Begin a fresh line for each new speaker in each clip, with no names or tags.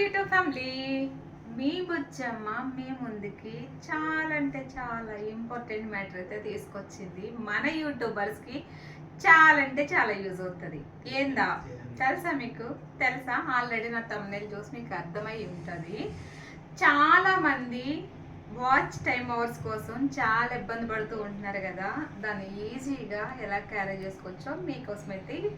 YouTube family మీ బుజ్జమ్మ మీ ముందుకి చాలా అంటే చాలా ఇంపార్టెంట్ మ్యాటర్ అయితే తీసుకొచ్చింది. మన యూట్యూబర్స్కి చాలా అంటే చాలా యూజ్ అవుతుంది. ఏందా? తెలుసా మీకు? తెలుసా? ఆల్రెడీ నా తమ్ముళ్ళు చూసి మీకు అర్థమై ఉంటుంది. చాలా మంది వాచ్ టైం అవర్స్ కోసం చాలా ఇబ్బంది పడుతూ ఉంటున్నారు కదా. దాన్ని ఈజీగా ఎలా క్యారీ చేసుకోవచ్చో మీకోసం అయితే ఈ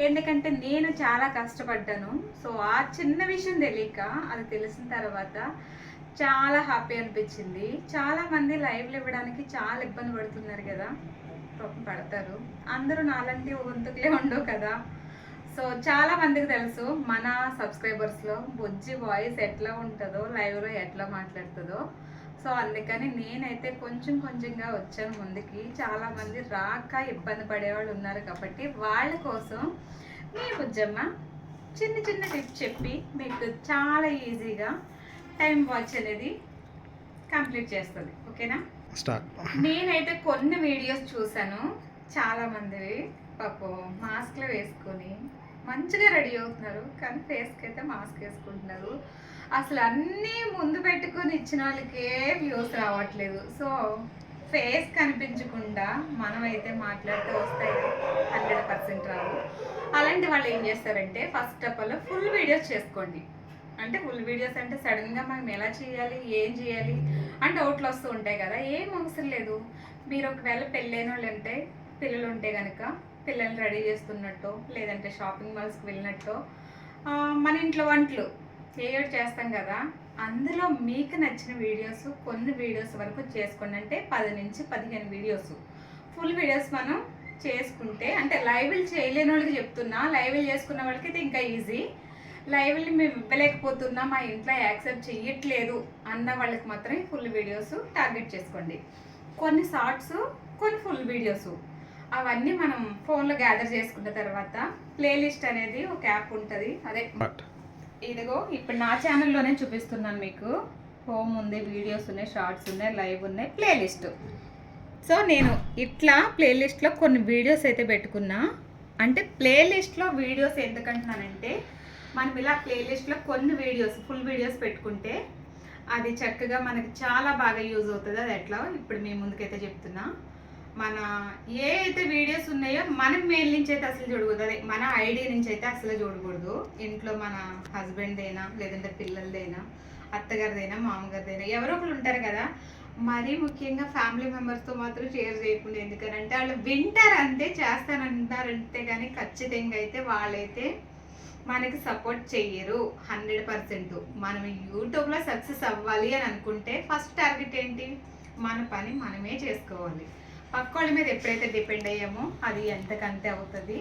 ఎందుకంటే నేను చాలా కష్టపడ్డాను. సో ఆ చిన్న విషయం తెలియక అది తెలిసిన తర్వాత చాలా హ్యాపీ అనిపించింది. చాలా మంది లైవ్లు ఇవ్వడానికి చాలా ఇబ్బంది పడుతున్నారు కదా పాపం పడతారు. అందరూ నాలాంటి వంతుకులే ఉండవు కదా. సో చాలా మందికి తెలుసు మన సబ్స్క్రైబర్స్లో బుజ్జి వాయిస్ ఎట్లా ఉంటుందో లైవ్లో ఎట్లా మాట్లాడుతుందో. సో అందుకని నేనైతే కొంచెం కొంచెంగా వచ్చాను ముందుకి. చాలా మంది రాక ఇబ్బంది పడేవాళ్ళు ఉన్నారు కాబట్టి వాళ్ళ కోసం మీ బుజ్జమ్మ చిన్న చిన్న టిప్స్ చెప్పి మీకు చాలా ఈజీగా టైం వాచ్ అనేది కంప్లీట్ చేస్తుంది. ఓకేనా?
స్టార్ట్.
నేనైతే కొన్ని వీడియోస్ చూసాను చాలా మందివి పాపం మాస్క్లు వేసుకొని మంచిగా రెడీ అవుతున్నారు. కానీ ఫేస్కి అయితే మాస్క్ వేసుకుంటున్నారు. అసలు అన్నీ ముందు పెట్టుకుని ఇచ్చిన వాళ్ళకే వ్యూస్ రావట్లేదు. సో ఫేస్ కనిపించకుండా మనమైతే మాట్లాడితే వస్తాయి. హండ్రెడ్ పర్సెంట్ రావు. అలాంటి వాళ్ళు ఏం చేస్తారంటే first of all full videos చేసుకోండి. అంటే ఫుల్ వీడియోస్ అంటే సడన్గా మనం ఎలా చేయాలి ఏం చేయాలి అని డౌట్లు వస్తూ ఉంటాయి కదా. ఏం అవసరం లేదు. మీరు ఒకవేళ పెళ్ళైన వాళ్ళు ఉంటే పిల్లలు ఉంటే కనుక పిల్లల్ని రెడీ చేస్తున్నట్టు లేదంటే షాపింగ్ మాల్స్కి వెళ్ళినట్టు మన ఇంట్లో వంటలు ఏయోటి చేస్తాం కదా అందులో మీకు నచ్చిన వీడియోస్ కొన్ని వీడియోస్ వరకు చేసుకోండి. అంటే పది నుంచి పదిహేను వీడియోస్. ఫుల్ వీడియోస్ మనం చేసుకుంటే అంటే లైవ్లు చేయలేని వాళ్ళకి చెప్తున్నా లైవ్లు చేసుకున్న వాళ్ళకి అయితే ఇంకా ఈజీ లైవ్లు మేము ఇవ్వలేకపోతున్నా మా ఇంట్లో యాక్సెప్ట్ చెయ్యట్లేదు అన్న వాళ్ళకి మాత్రం ఫుల్ వీడియోస్ టార్గెట్ చేసుకోండి. కొన్ని షార్ట్స్ కొన్ని ఫుల్ వీడియోస్. అవన్నీ మనం ఫోన్లో గ్యాదర్ చేసుకున్న తర్వాత ప్లేలిస్ట్ అనేది ఒక యాప్ ఉంటుంది. అదే ఇదిగో ఇప్పుడు నా ఛానల్లోనే చూపిస్తున్నాను మీకు. హోమ్ ఉంది వీడియోస్ ఉన్నాయి షార్ట్స్ ఉన్నాయి లైవ్ ఉన్నాయి ప్లేలిస్ట్ సో నేను ఇట్లా ప్లేలిస్ట్లో కొన్ని వీడియోస్ అయితే పెట్టుకున్నా. అంటే ప్లేలిస్ట్లో వీడియోస్ ఎందుకంటున్నానంటే మనం ఇలా ప్లేలిస్ట్లో కొన్ని వీడియోస్ ఫుల్ వీడియోస్ పెట్టుకుంటే అది చక్కగా మనకి చాలా బాగా యూజ్ అవుతుంది. అది ఎట్లా? ఇప్పుడు మీ ముందుకైతే చెప్తున్నా. మన ఏ అయితే వీడియోస్ ఉన్నాయో మనం మెయిల్ నుంచి అయితే అసలు చూడకూడదు. అదే మన ఐడి నుంచి అయితే అసలు చూడకూడదు. ఇంట్లో మన హస్బెండ్దైనా లేదంటే పిల్లలదైనా అత్తగారిదైనా మామగారిదైనా ఎవరో ఒకరు ఉంటారు కదా. మరీ ముఖ్యంగా ఫ్యామిలీ మెంబర్స్తో మాత్రం షేర్ చేయకుండా ఎందుకనంటే వాళ్ళు వింటారు అంతే చేస్తానంటారంటే కానీ ఖచ్చితంగా అయితే వాళ్ళైతే మనకి సపోర్ట్ చెయ్యరు హండ్రెడ్ పర్సెంట్. మనం యూట్యూబ్లో సక్సెస్ అవ్వాలి అని అనుకుంటే ఫస్ట్ టార్గెట్ ఏంటి? మన పని మనమే చేసుకోవాలి. పక్క వాళ్ళ మీద ఎప్పుడైతే డిపెండ్ అయ్యామో అది ఎంతకంతే అవుతుంది.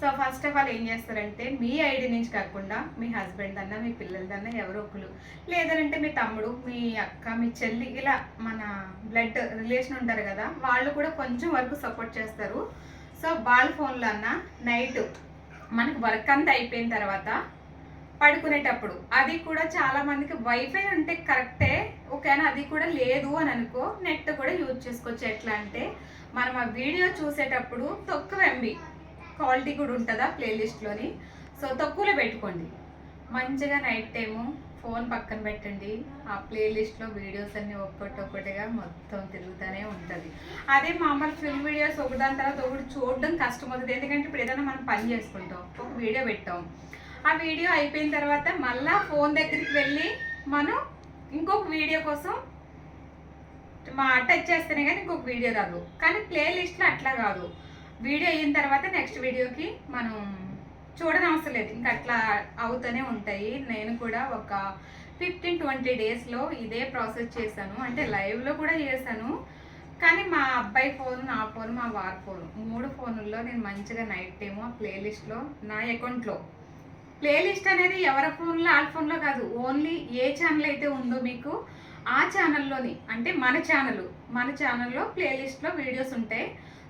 సో ఫస్ట్ ఆఫ్ ఆల్ ఏం చేస్తారంటే మీ ఐడి నుంచి కాకుండా మీ హస్బెండ్ అన్నా మీ పిల్లలదన్నా ఎవరో ఒకరు లేదంటే మీ తమ్ముడు మీ అక్క మీ చెల్లి ఇలా మన బ్లడ్ రిలేషన్ ఉంటారు కదా వాళ్ళు కూడా కొంచెం వరకు సపోర్ట్ చేస్తారు. సో వాళ్ళ ఫోన్లో అన్న నైట్ మనకు వర్క్ అంతా అయిపోయిన తర్వాత పడుకునేటప్పుడు. అది కూడా చాలా మందికి వైఫై ఉంటే కరెక్టే. ఓకేనా? అది కూడా లేదు అని అనుకో నెట్ కూడా యూజ్ చేసుకోవచ్చు. ఎట్లా అంటే మనం ఆ వీడియో చూసేటప్పుడు తక్కువ ఎంబి క్వాలిటీ కూడా ఉంటుందా ప్లేలిస్ట్లోని? సో తక్కువలో పెట్టుకోండి. మంచిగా నైట్ టైము ఫోన్ పక్కన పెట్టండి. ఆ ప్లేలిస్ట్లో వీడియోస్ అన్నీ ఒక్కటి ఒక్కటిగా మొత్తం తిరుగుతూనే ఉంటుంది. అదే మామూలు ఫిల్మ్ వీడియోస్ ఒకదాని తర్వాత ఒకటి చూడడం కష్టం అవుతుంది. ఎందుకంటే ఇప్పుడు ఏదైనా మనం పని చేసుకుంటాం ఒక వీడియో పెట్టాం. ఆ వీడియో అయిపోయిన తర్వాత మళ్ళా ఫోన్ దగ్గరికి వెళ్ళి మనం ఇంకొక వీడియో కోసం మా టచ్ చేస్తేనే కానీ ఇంకొక వీడియో రాదు కానీ ప్లేలిస్ట్లో అట్లా కాదు. వీడియో అయిన తర్వాత నెక్స్ట్ వీడియోకి మనం చూడడం అవసరం లేదు. ఇంకా అట్లా అవుతూనే ఉంటాయి. నేను కూడా ఒక ఫిఫ్టీన్ ట్వంటీ డేస్లో ఇదే ప్రాసెస్ చేశాను. అంటే లైవ్లో కూడా చేశాను. కానీ మా అబ్బాయి ఫోన్ నా ఫోన్ మా వారి ఫోన్. మూడు ఫోనుల్లో నేను మంచిగా నైట్ టైము ఆ ప్లేలిస్ట్లో నా అకౌంట్లో ప్లేలిస్ట్ అనేది ఎవరి ఫోన్లో ఆ ఫోన్లో కాదు. ఓన్లీ ఏ ఛానల్ అయితే ఉందో మీకు ఆ ఛానల్లోని అంటే మన ఛానల్ మన ఛానల్లో ప్లేలిస్ట్లో వీడియోస్ ఉంటాయి.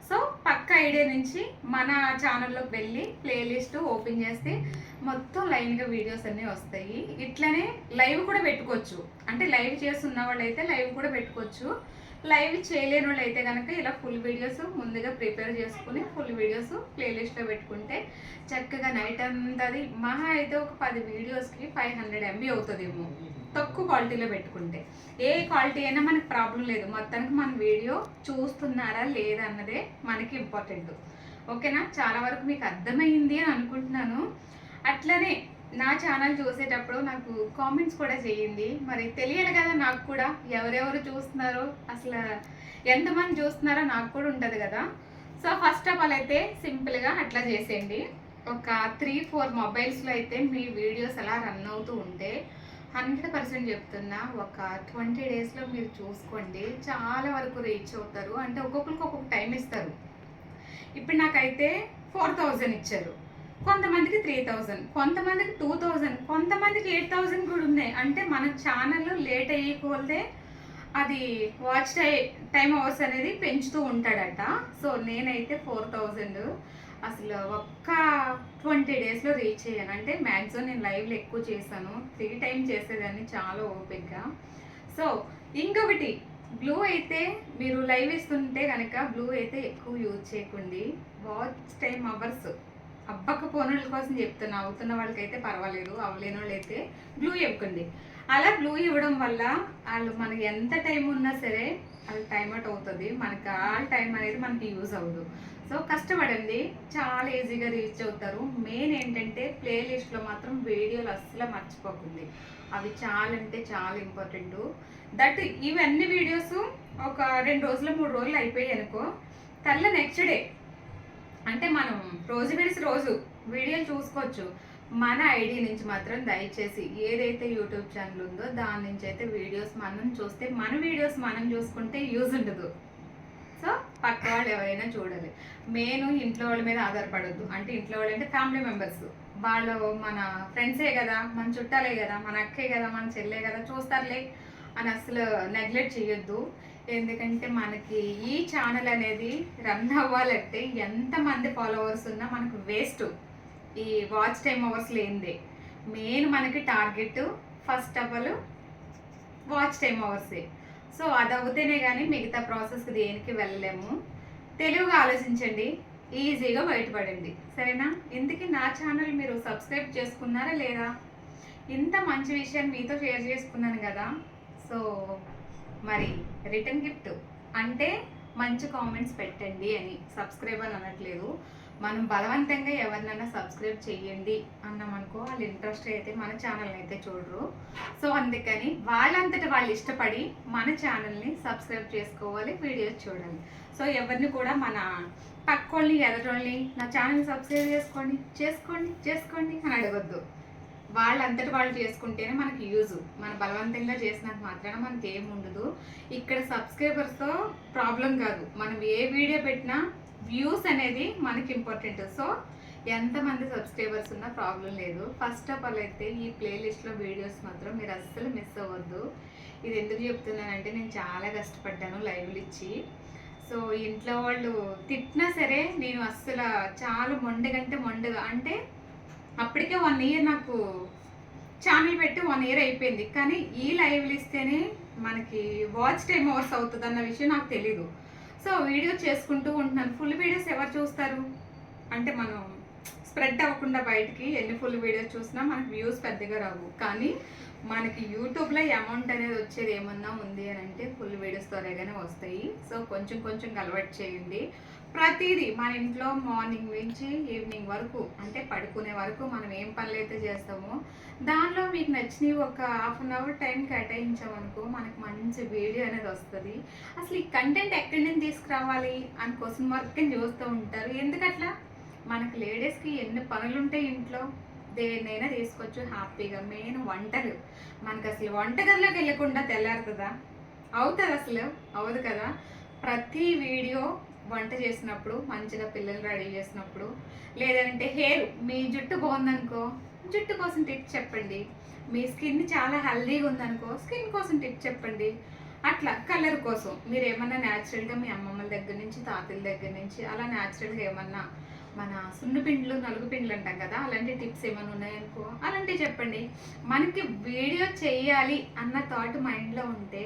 సో పక్క ఐడియా నుంచి మన ఛానల్లోకి వెళ్ళి ప్లేలిస్ట్ ఓపెన్ చేస్తే మొత్తం లైన్గా వీడియోస్ అన్నీ వస్తాయి. ఇట్లనే లైవ్ కూడా పెట్టుకోవచ్చు. అంటే లైవ్ చేస్తున్న వాళ్ళైతే లైవ్ కూడా పెట్టుకోవచ్చు. లైవ్ చేయలేని వాళ్ళు అయితే కనుక ఇలా ఫుల్ వీడియోస్ ముందుగా ప్రిపేర్ చేసుకుని ఫుల్ వీడియోస్ ప్లేలిస్ట్లో పెట్టుకుంటే చక్కగా నైట్ అంతది. మహా అయితే ఒక పది వీడియోస్కి ఫైవ్ హండ్రెడ్ ఎంబీ అవుతుందేమో. తక్కువ క్వాలిటీలో పెట్టుకుంటే. ఏ క్వాలిటీ అయినా మనకి ప్రాబ్లం లేదు. మొత్తానికి మన వీడియో చూస్తున్నారా లేదా అన్నదే మనకి ఇంపార్టెంట్ ఓకేనా? చాలా వరకు మీకు అర్థమైంది అని అనుకుంటున్నాను. అట్లనే నా ఛానల్ చూసేటప్పుడు నాకు కామెంట్స్ కూడా చేయండి. మరి తెలియాలి కదా నాకు కూడా ఎవరెవరు చూస్తున్నారో అసలు ఎంతమంది చూస్తున్నారో నాకు కూడా ఉంటుంది కదా. సో ఫస్ట్ ఆఫ్ ఆల్ అయితే సింపుల్గా అట్లా చేసేయండి. ఒక త్రీ ఫోర్ మొబైల్స్లో అయితే మీ వీడియోస్ అలా రన్ అవుతూ ఉంటే హండ్రెడ్ పర్సెంట్ చెప్తున్నా. ఒక ట్వంటీ డేస్లో మీరు చూసుకోండి. చాలా వరకు రీచ్ అవుతారు. అంటే ఒక్కొక్కరికి ఒక్కొక్క టైం ఇస్తారు. ఇప్పుడు నాకైతే ఫోర్ థౌజండ్ ఇచ్చారు. కొంతమందికి త్రీ థౌజండ్ కొంతమందికి టూ థౌజండ్ కొంతమందికి ఎయిట్ థౌజండ్ కూడా ఉన్నాయి. అంటే మన ఛానల్ లేట్ అయ్యకపోతే అది వాచ్ టై టైం అవర్స్ అనేది పెంచుతూ ఉంటాడట. సో నేనైతే ఫోర్ థౌజండ్ అసలు ఒక్క ట్వంటీ డేస్లో రీచ్ అయ్యాను. అంటే మ్యాక్సిమం నేను లైవ్లో ఎక్కువ చేశాను. త్రీ టైం చేసేదాన్ని చాలా ఓపిక్గా సో ఇంకొకటి బ్లూ అయితే మీరు లైవ్ ఇస్తుంటే కనుక బ్లూ అయితే ఎక్కువ యూజ్ చేయకండి. వాచ్ టైం అవర్స్ అబ్బక పోనుల కోసం చెప్తున్నా అవుతున్న వాళ్ళకైతే పర్వాలేదు అవ్వలేని వాళ్ళు అయితే బ్లూ ఇవ్వకండి అలా బ్లూ ఇవ్వడం వల్ల వాళ్ళు మనకి ఎంత టైం ఉన్నా సరే అది టైం అవుట్ అవుతుంది. మనకి ఆ టైం అనేది మనకి యూజ్ అవ్వదు. సో కష్టపడండి. చాలా ఈజీగా రీచ్ అవుతారు. మెయిన్ ఏంటంటే ప్లేలిస్ట్లో మాత్రం వీడియోలు అస్సలు మర్చిపోకండి. అవి చాలా అంటే చాలా ఇంపార్టెంట్ దట్ ఇవన్నీ వీడియోస్ ఒక రెండు రోజులు మూడు రోజులు అయిపోయాయి అనుకో తెల్ల నెక్స్ట్ డే అంటే మనం రోజు విడిసి రోజు వీడియోలు చూసుకోవచ్చు. మన ఐడి నుంచి మాత్రం దయచేసి ఏదైతే యూట్యూబ్ ఛానల్ ఉందో దాని నుంచి అయితే వీడియోస్ మనం చూస్తే మన వీడియోస్ మనం చూసుకుంటే యూజ్ ఉండదు. సో పక్క వాళ్ళు ఎవరైనా చూడాలి. నేను ఇంట్లో వాళ్ళ మీద ఆధారపడద్దు. అంటే ఇంట్లో వాళ్ళు అంటే ఫ్యామిలీ మెంబర్స్. వాళ్ళు మన ఫ్రెండ్సే కదా మన చుట్టాలే కదా మన అక్కే కదా మన చెల్లే కదా చూస్తారులే అని అసలు నెగ్లెక్ట్ చేయొద్దు. ఎందుకంటే మనకి ఈ ఛానల్ అనేది రన్ అవ్వాలంటే ఎంతమంది ఫాలోవర్స్ ఉన్నా మనకు వేస్ట్ ఈ వాచ్ టైం అవర్స్ లేనిదే. మెయిన్ మనకి target first of all watch time అవర్సే so అది అవుతేనే కానీ మిగతా ప్రాసెస్కి దేనికి వెళ్ళలేము. తెలివిగా ఆలోచించండి. ఈజీగా బయటపడండి. సరేనా? ఇందుకే నా ఛానల్ మీరు సబ్స్క్రైబ్ చేసుకున్నారా లేదా? ఇంత మంచి విషయాన్ని మీతో షేర్ చేసుకున్నాను కదా. సో మరి రిటర్న్ గిఫ్ట్. అంటే మంచి కామెంట్స్ పెట్టండి అని. సబ్స్క్రైబ్ అని అనట్లేదు. మనం బలవంతంగా ఎవరినైనా సబ్స్క్రైబ్ చేయండి అన్నామనుకో వాళ్ళు ఇంట్రెస్ట్ అయితే మన ఛానల్ని అయితే చూడరు. సో అందుకని వాళ్ళంతటి వాళ్ళు ఇష్టపడి మన ఛానల్ని సబ్స్క్రైబ్ చేసుకోవాలి వీడియోస్ చూడాలి. సో ఎవరిని కూడా మన పక్కోళ్ళని ఎదటోళ్ళని నా ఛానల్ సబ్స్క్రైబ్ చేసుకోండి చేసుకోండి చేసుకోండి అని అడగొద్దు. వాళ్ళంతటి వాళ్ళు చేసుకుంటేనే మనకి యూజ్ మన బలవంతంగా చేసినంత మాత్రాన మనకి ఏం ఉండదు. ఇక్కడ సబ్స్క్రైబర్స్తో ప్రాబ్లం కాదు. మనం ఏ వీడియో పెట్టినా వ్యూస్ అనేది మనకి ఇంపార్టెంట్ సో ఎంతమంది సబ్స్క్రైబర్స్ ఉన్నా ప్రాబ్లం లేదు. ఫస్ట్ ఆఫ్ ఆల్ అయితే ఈ ప్లేలిస్ట్లో వీడియోస్ మాత్రం మీరు అస్సలు మిస్ అవ్వద్దు. ఇది ఎందుకు చెప్తున్నానంటే నేను చాలా కష్టపడ్డాను లైవ్లు ఇచ్చి. సో ఇంట్లో వాళ్ళు తిట్టినా సరే నేను అస్సలు చాలా మొండగంటే మొండగా అంటే అప్పటికే వన్ ఇయర్ నాకు ఛానల్ పెట్టి వన్ ఇయర్ అయిపోయింది. కానీ ఈ లైవ్లు ఇస్తేనే మనకి వాచ్ టైం అవర్స్ అవుతుంది అన్న విషయం నాకు తెలీదు. సో వీడియో చేసుకుంటూ ఉంటున్నాను. ఫుల్ వీడియోస్ ఎవరు చూస్తారు? అంటే మనం స్ప్రెడ్ అవ్వకుండా బయటికి ఎన్ని ఫుల్ వీడియోస్ చూసినా మనకి వ్యూస్ పెద్దగా రావు. కానీ మనకి యూట్యూబ్లో అమౌంట్ అనేది వచ్చేది ఏమన్నా ఉంది అని అంటే ఫుల్ వీడియోస్ త్వరగానే వస్తాయి. సో కొంచెం కొంచెం అలవాటు చేయండి. ప్రతిదీ మన ఇంట్లో మార్నింగ్ నుంచి ఈవినింగ్ వరకు అంటే పడుకునే వరకు మనం ఏం పనులు అయితే చేస్తామో దానిలో మీకు నచ్చినవి ఒక హాఫ్ అన్ అవర్ టైం కేటాయించామనుకో మనకు మంచి వీడియో అనేది వస్తుంది. అసలు ఈ కంటెంట్ ఎక్కడి నుంచి తీసుకురావాలి అని క్వశ్చన్ మార్క్ చూస్తూ ఉంటారు. ఎందుకట్లా? మనకు లేడీస్కి ఎన్ని పనులు ఉంటాయి ఇంట్లో? దేన్నైనా తీసుకోవచ్చు. హ్యాపీగా మెయిన్ వంటలు. మనకు అసలు వంటగదిలోకి వెళ్ళకుండా తెల్లారుతుందా? అవుతుంది అసలు. అవదు కదా. ప్రతి వీడియో వంట చేసినప్పుడు మంచిగా పిల్లలు రెడీ చేసినప్పుడు లేదంటే హెయిర్ మీ జుట్టు బాగుందనుకో జుట్టు కోసం టిప్ చెప్పండి. మీ స్కిన్ చాలా హెల్దీగా ఉందనుకో స్కిన్ కోసం టిప్ చెప్పండి. అట్లా కలర్ కోసం. మీరు ఏమన్నా న్యాచురల్గా మీ అమ్మమ్మల దగ్గర నుంచి తాతల దగ్గర నుంచి అలా న్యాచురల్గా ఏమన్నా మన సున్ను పిండ్లు నలుగు పిండ్లు అంటాం కదా అలాంటి టిప్స్ ఏమైనా ఉన్నాయనుకో అలాంటివి చెప్పండి. మనకి వీడియో చేయాలి అన్న థాట్ మైండ్లో ఉంటే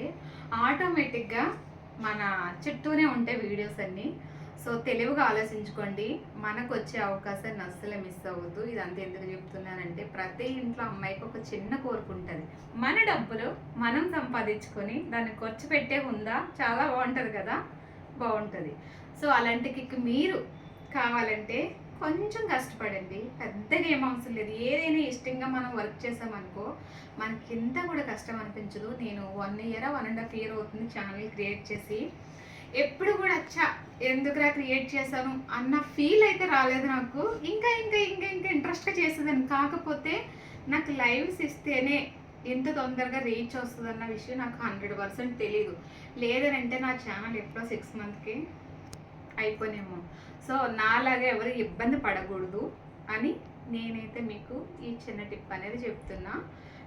ఆటోమేటిక్గా మన చుట్టూనే ఉంటాయి వీడియోస్ అన్నీ. సో తెలివిగా ఆలోచించుకోండి. మనకు వచ్చే అవకాశాన్ని అస్సలు మిస్ అవ్వద్దు. ఇదంతా ఎందుకు చెప్తున్నానంటే ప్రతి ఇంట్లో అమ్మాయికి ఒక చిన్న కోరిక ఉంటుంది. మన డబ్బులు మనం సంపాదించుకొని దాన్ని ఖర్చు పెట్టే ఉందా చాలా బాగుంటుంది కదా? బాగుంటుంది. సో అలాంటి కిక్ మీరు కావాలంటే కొంచెం కష్టపడండి. పెద్దగా ఏం అవసరం లేదు. ఏదైనా ఇష్టంగా మనం వర్క్ చేసామనుకో మనకి ఇంత కూడా కష్టం అనిపించదు. నేను one year one and half year అవుతుంది ఛానల్ క్రియేట్ చేసి. ఎప్పుడు కూడా అచ్చా ఎందుకురా క్రియేట్ చేశాను అన్న ఫీల్ అయితే రాలేదు నాకు. ఇంకా ఇంకా ఇంకా ఇంకా ఇంట్రెస్ట్గా చేసేదాన్ని. కాకపోతే నాకు లైవ్స్ ఇస్తేనే ఎంత తొందరగా రీచ్ వస్తుంది అన్న విషయం నాకు హండ్రెడ్ పర్సెంట్ తెలియదు లేదనంటే నా ఛానల్ ఎప్పుడో సిక్స్ మంత్కి అయిపోనేమో. సో నాలాగా ఎవరు ఇబ్బంది పడకూడదు అని నేనైతే మీకు ఈ చిన్న టిప్ అనేది చెప్తున్నా.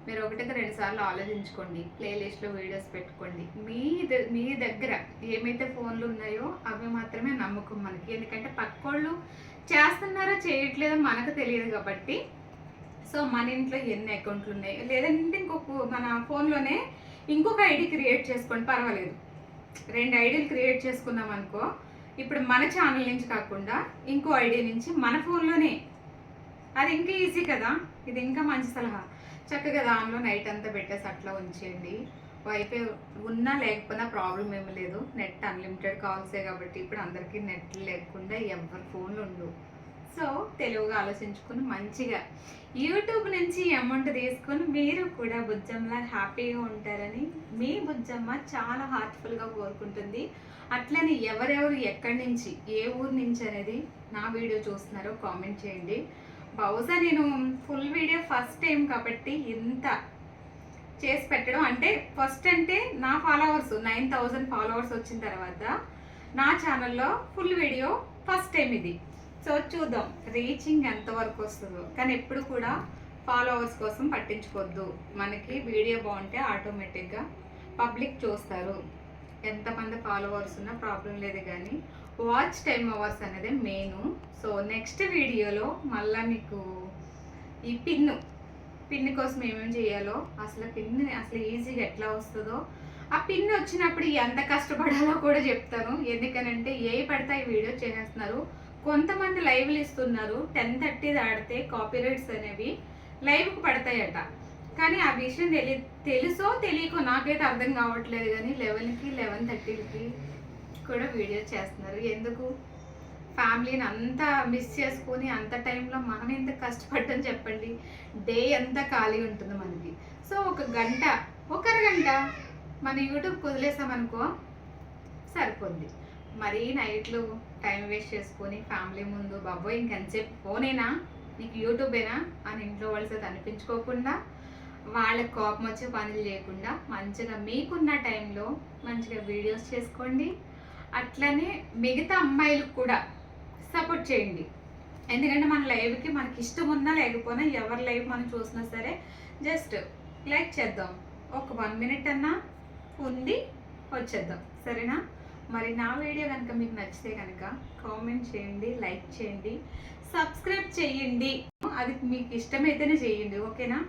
మీరు ఒకటికి రెండు సార్లు ఆలోచించుకోండి. ప్లేలిస్ట్లో వీడియోస్ పెట్టుకోండి. మీ ద- మీ దగ్గర ఏమైతే ఫోన్లు ఉన్నాయో అవి మాత్రమే నమ్మకం మనకి. ఎందుకంటే పక్కోళ్ళు చేస్తున్నారో చేయట్లేదో మనకు తెలియదు కాబట్టి. సో మన ఇంట్లో ఎన్ని అకౌంట్లు ఉన్నాయి? లేదంటే ఇంకొక మన ఫోన్లోనే ఇంకొక ఐడి క్రియేట్ చేసుకోండి. పర్వాలేదు. రెండు ఐడీలు క్రియేట్ చేసుకున్నాం అనుకో ఇప్పుడు మన ఛానల్ నుంచి కాకుండా ఇంకో ఐడియా నుంచి మన ఫోన్లోనే అది ఇంకా ఈజీ కదా? ఇది ఇంకా మంచి సలహా. చక్కగా దానిలో నైట్ అంతా పెట్టేసి అట్లా ఉంచేయండి. వైఫై ఉన్నా లేకపోయినా ప్రాబ్లం ఏమీ లేదు. నెట్ అన్లిమిటెడ్ కాల్సే కాబట్టి ఇప్పుడు అందరికీ నెట్ లేకుండా ఎవరి ఫోన్లు ఉండవు. సో తెలివిగా ఆలోచించుకుని మంచిగా యూట్యూబ్ నుంచి అమౌంట్ తీసుకొని మీరు కూడా బుజ్జమ్మ హ్యాపీగా ఉంటారని మీ బుజ్జమ్మ చాలా హార్ట్ఫుల్గా కోరుకుంటుంది. అట్లనే ఎవరెవరు ఎక్కడి నుంచి ఏ ఊరు నుంచి అనేది నా వీడియో చూస్తున్నారో కామెంట్ చేయండి. బహుశా నేను ఫుల్ వీడియో ఫస్ట్ టైం కాబట్టి ఇంత చేసి పెట్టడం. అంటే ఫస్ట్ అంటే నా ఫాలోవర్స్ నైన్ థౌజండ్ ఫాలోవర్స్ వచ్చిన తర్వాత నా ఛానల్లో ఫుల్ వీడియో ఫస్ట్ టైం ఇది. సో చూద్దాం రీచింగ్ ఎంతవరకు వస్తుందో. కానీ ఎప్పుడు కూడా ఫాలోవర్స్ కోసం పట్టించుకోవద్దు. మనకి వీడియో బాగుంటే ఆటోమేటిక్గా పబ్లిక్ చూస్తారు. ఎంతమంది ఫాలోవర్స్ ఉన్నా ప్రాబ్లం లేదు కానీ వాచ్ టైమ్ అవర్స్ అనేది మెయిన్ సో నెక్స్ట్ వీడియోలో మళ్ళీ మీకు ఈ పిన్ను పిన్ కోసం ఏమేమి చేయాలో అసలు పిన్ అసలు ఈజీగా ఎట్లా వస్తుందో ఆ పిన్ వచ్చినప్పుడు ఎంత కష్టపడాలో కూడా చెప్తాను. ఎందుకనంటే ఏ పడితే ఈ వీడియో చేసేస్తున్నారు. కొంతమంది లైవ్లు ఇస్తున్నారు. టెన్ థర్టీ దాడితే కాపీరైట్స్ అనేవి లైవ్కి పడతాయట. కానీ ఆ విషయం తెలి తెలుసో తెలియకో నాకైతే అర్థం కావట్లేదు కానీ లెవెన్కి లెవెన్ థర్టీకి కూడా వీడియో చేస్తున్నారు. ఎందుకు? ఫ్యామిలీని అంతా మిస్ చేసుకొని అంత టైంలో మనం ఎంత కష్టపడ్డం చెప్పండి. డే అంతా ఖాళీ ఉంటుంది మనకి. సో ఒక గంట ఒకరి గంట మన యూట్యూబ్ వదిలేసామనుకో సరిపోద్ది. మరీ నైట్లు టైం వేస్ట్ చేసుకొని ఫ్యామిలీ ముందు బాబోయ్ ఇంకెంతసేపు ఫోనేనా? నీకు యూట్యూబేనా? అని ఇంట్లో వాళ్ళు అనిపించుకోకుండా వాళ్ళకి కోపం వచ్చే పనులు చేయకుండా మంచిగా మీకున్న టైంలో మంచిగా వీడియోస్ చేసుకోండి. అట్లనే మిగతా అమ్మాయిలకు కూడా సపోర్ట్ చేయండి. ఎందుకంటే మన లైవ్కి మనకి ఇష్టం ఉన్నా లేకపోయినా ఎవరి లైవ్ మనం చూసినా సరే జస్ట్ లైక్ చేద్దాం. ఒక వన్ మినిట్ అన్నా ఉంది వచ్చేద్దాం. సరేనా? మరి నా వీడియో కనుక మీకు నచ్చితే కనుక కామెంట్ చేయండి లైక్ చేయండి సబ్స్క్రైబ్ చేయండి. అది మీకు ఇష్టమైతేనే చేయండి. ఓకేనా?